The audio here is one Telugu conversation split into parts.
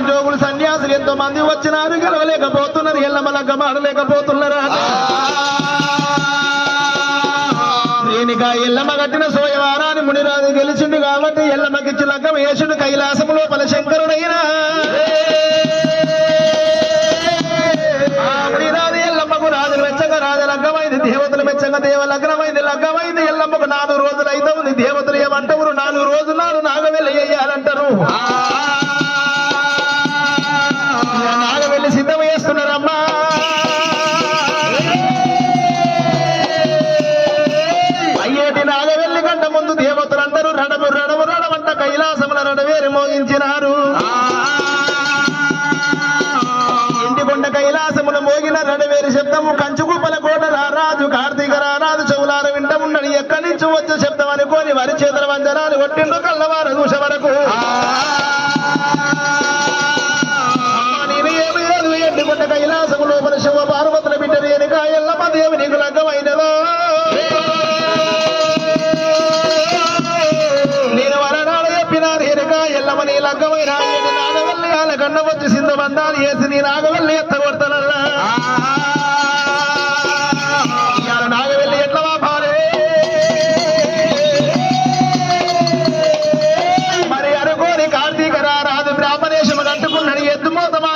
ఉద్యోగులు సన్యాసులు ఎంతో మంది వచ్చినారు గెలవలేకపోతున్నారు ఎల్లమలగ్గ మాడలేకపోతున్నారా దీనిక ఎల్లమ్మ కట్టిన సోయవారాన్ని మునిరాజు గెలిచిండు కాబట్టి ఎల్లమ్మకిచ్చి లగ్గం యేసుడు కైలాసములో పలశంకరుడైనా ఎల్లమని లగ్గమైన నాగవల్లి వాళ్ళ కన్నవచ్చి సింధు బంధాలు వేసి నీ నాగవల్లి ఎత్తగొడతానన్నా నాగవల్లి మరి అనుకోని కార్తీక రాదు బ్రాహ్మణేశం అంటుకున్నాడు ఎద్దుమోతమా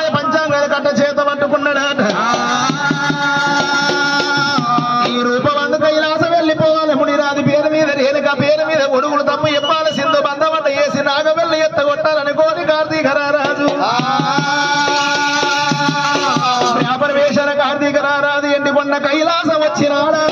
కొండ కైలాసం వచ్చినాడా?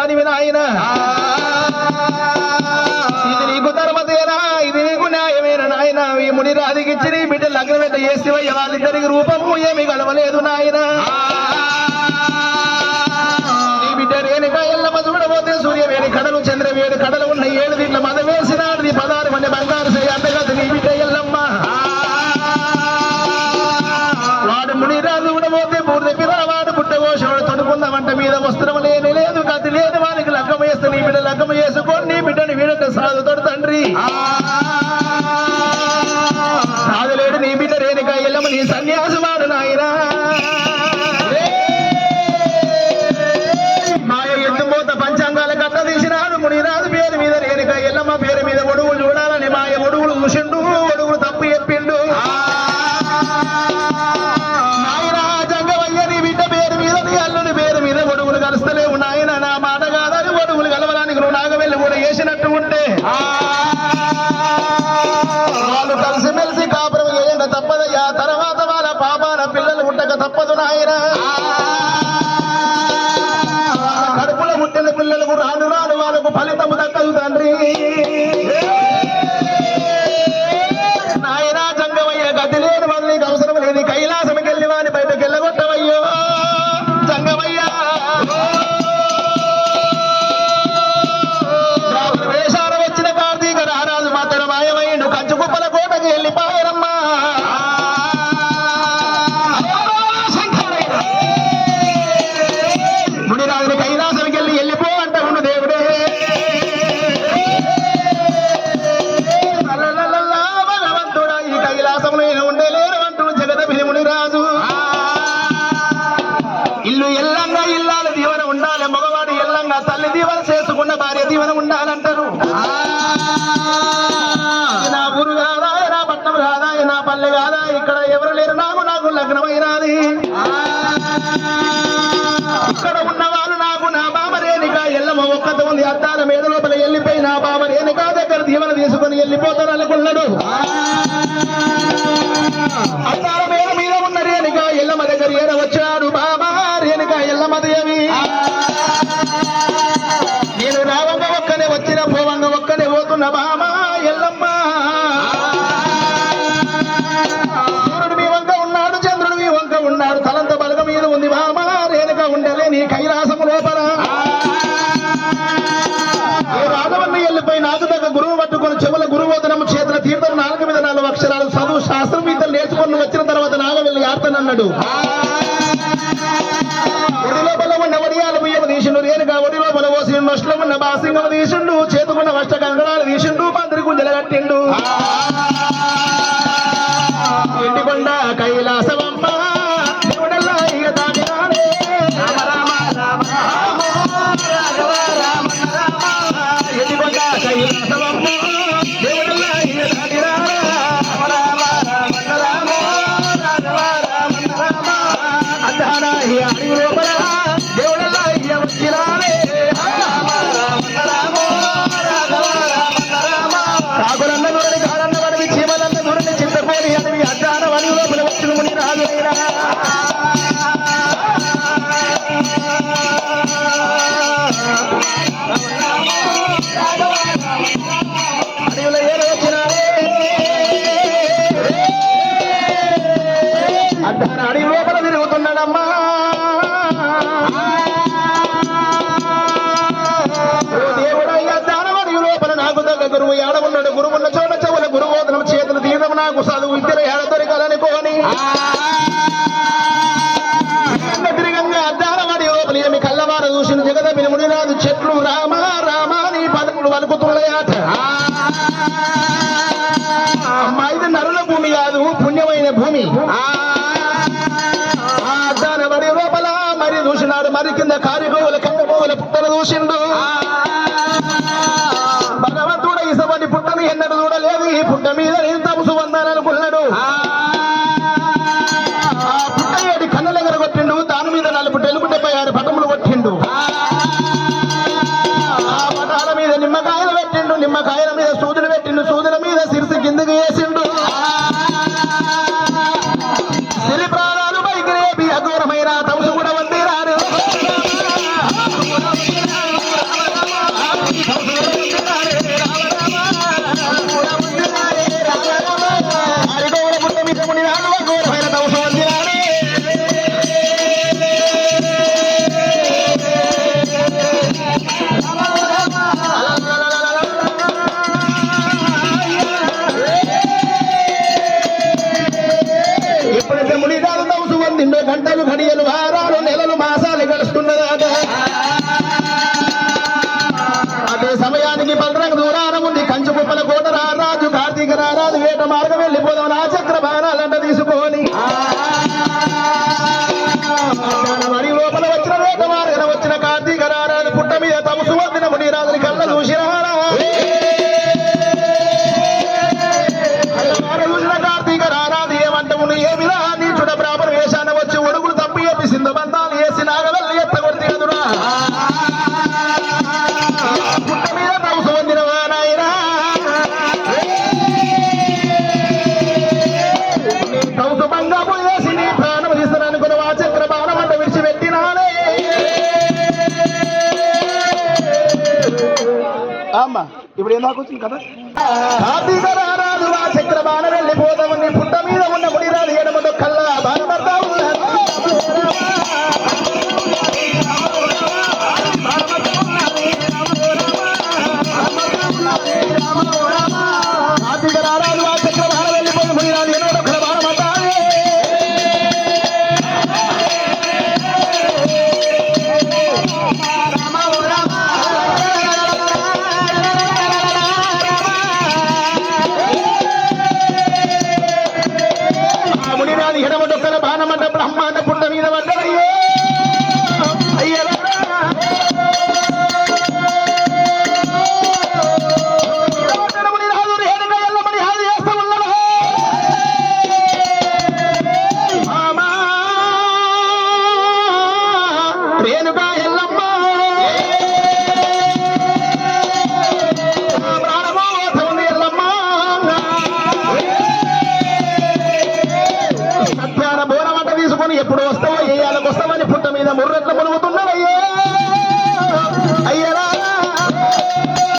వాదివి నాయన. ఇది నీకు ధర్మదేనా? ఇది నీకు నాయన? ఈ ముని రాదికిచ్చి బిడ్డలు బిడ్డ లగ్నం ఎంత వాళ్ళిద్దరికి రూపము ఏమి గడవలేదు నాయన. నీ బిడ్డ రేణిక ఎల్లమ్మ చూడబోతే కడలు చంద్రవేణి కడలు ఉన్నాయి. ఎవరు చేసుకున్న భార్య దీవెన ఉండాలంటారు. నా ఊరు కాదా నా పట్టణం కాదా నా పల్లె కాదా ఇక్కడ ఎవరు లేరు నాకు నాకు లగ్నమైనది. ఇక్కడ ఉన్న నాకు నా బామ రేణిక ఎల్లమ్మ ఒక్కత ఉంది అద్దాల మీద లోపల వెళ్ళిపోయి నా బామ రేణిక దగ్గర దీవెన తీసుకొని వెళ్ళిపోతాను అనుకున్నాడు. అద్దాల మీద మీద ఉన్న రేణిక ఎల్లమ్మ దగ్గర ఏడ వచ్చాడు బాబా? రేణిక ఎల్లమ్మ దేవి. రాజులకు గురువు పట్టుకొని చెవుల గురువోదనం చేతన తీర్థం నాలుగు మీద నాలుగు అక్షరాలు చదువు శాస్త్రం మీద నేర్చుకుని వచ్చిన తర్వాత నాగ వెళ్ళి ఆడతానన్నాడు అన్నాడు చేతుకున్న వష్ట కంకణాలు తీసిండు పందిరి గుంజలు కట్టిండు. हरियाली ఆడ ఉన్నాడు గురువున్న చోట చెవుల గురుబోధనం చేతులు తీయడం నాకు. చదువు ఇద్దరు ఏడ దొరికాలని పోని తిరిగంగా అద్దారవాడి లోపల ఏమి కళ్ళవార చూసిన జగదమిని మునిరాదు చెట్లు రామా రామా పదములు వణుకుతున్నాయాట. ఇది నరుల భూమి కాదు పుణ్యమైన భూమి. ఆ. అద్దారవాడి లోపల మరి చూసినాడు మరి కింద కారిగోవుల కంద పుట్టలు చూసిండు. പട്ടേൽ বলবা అమ్మా ఇప్పుడు ఏం దాకొచ్చింది కదా చక్రమాన వెళ్ళిపోదాం నీ పుట్ట మీద ఉన్న ముడిరాలు ఏడమడు కల్లా எல்லம்மா